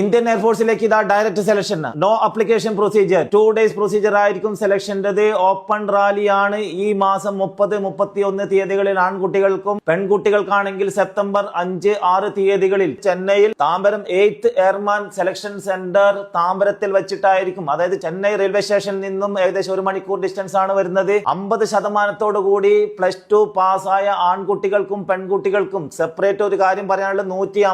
Indian എയർഫോഴ്സിലേക്ക് ഇതാ direct selection no. Application procedure two days procedure ആയിരിക്കും സെലക്ഷന്റെത് ഓപ്പൺ റാലിയാണ് ഈ മാസം മുപ്പത് മുപ്പത്തി ഒന്ന് തീയതികളിൽ ആൺകുട്ടികൾക്കും പെൺകുട്ടികൾക്കാണെങ്കിൽ സെപ്റ്റംബർ അഞ്ച് ആറ് തീയതികളിൽ ചെന്നൈയിൽ Tambaram eighth airman selection centre താമ്പരത്തിൽ വെച്ചിട്ടായിരിക്കും. അതായത് ചെന്നൈ റെയിൽവേ സ്റ്റേഷനിൽ നിന്നും ഏകദേശം ഒരു മണിക്കൂർ ഡിസ്റ്റൻസ് ആണ് വരുന്നത്. അമ്പത് ശതമാനത്തോടു കൂടി പ്ലസ് ടു പാസ്സായ ആൺകുട്ടികൾക്കും പെൺകുട്ടികൾക്കും സെപ്പറേറ്റ് ഒരു കാര്യം പറയാനുള്ളത് നൂറ്റി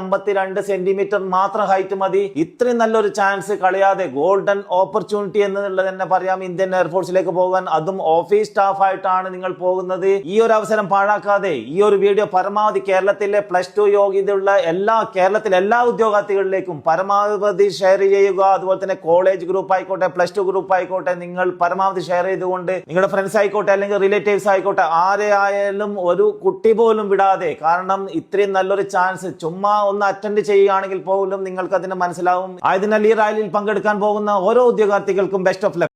സെന്റിമീറ്റർ മാത്രം ഹൈറ്റ് മതി. ഇത്രയും നല്ലൊരു ചാൻസ് കളയാതെ ഗോൾഡൻ ഓപ്പർച്യൂണിറ്റി എന്നുള്ളത് തന്നെ പറയാം ഇന്ത്യൻ എയർഫോഴ്സിലേക്ക് പോകാൻ. അതും ഓഫീസ് സ്റ്റാഫ് ആയിട്ടാണ് നിങ്ങൾ പോകുന്നത്. ഈ ഒരു അവസരം പാഴാക്കാതെ ഈ ഒരു വീഡിയോ പരമാവധി കേരളത്തിലെ പ്ലസ് ടു യോഗ്യതയുള്ള എല്ലാ കേരളത്തിലെ എല്ലാ ഉദ്യോഗാർത്ഥികളിലേക്കും പരമാവധി ഷെയർ ചെയ്യുക. അതുപോലെ തന്നെ കോളേജ് ഗ്രൂപ്പ് ആയിക്കോട്ടെ പ്ലസ് ടു ഗ്രൂപ്പ് ആയിക്കോട്ടെ നിങ്ങൾ പരമാവധി ഷെയർ ചെയ്തുകൊണ്ട് നിങ്ങളുടെ ഫ്രണ്ട്സ് ആയിക്കോട്ടെ അല്ലെങ്കിൽ റിലേറ്റീവ്സ് ആയിക്കോട്ടെ ആരെ ആയാലും ഒരു കുട്ടി പോലും വിടാതെ കാരണം ഇത്രയും നല്ലൊരു ചാൻസ് ചുമ്മാ ഒന്ന് അറ്റൻഡ് ചെയ്യുകയാണെങ്കിൽ പോലും നിങ്ങൾക്ക് അതിന് മനസ്സിലാവും. ആയതിനാൽ ഈ റാലിയിൽ പങ്കെടുക്കാൻ പോകുന്ന ഓരോ ഉദ്യോഗാർത്ഥികൾക്കും ബെസ്റ്റ് ഓഫ് ലക്ക്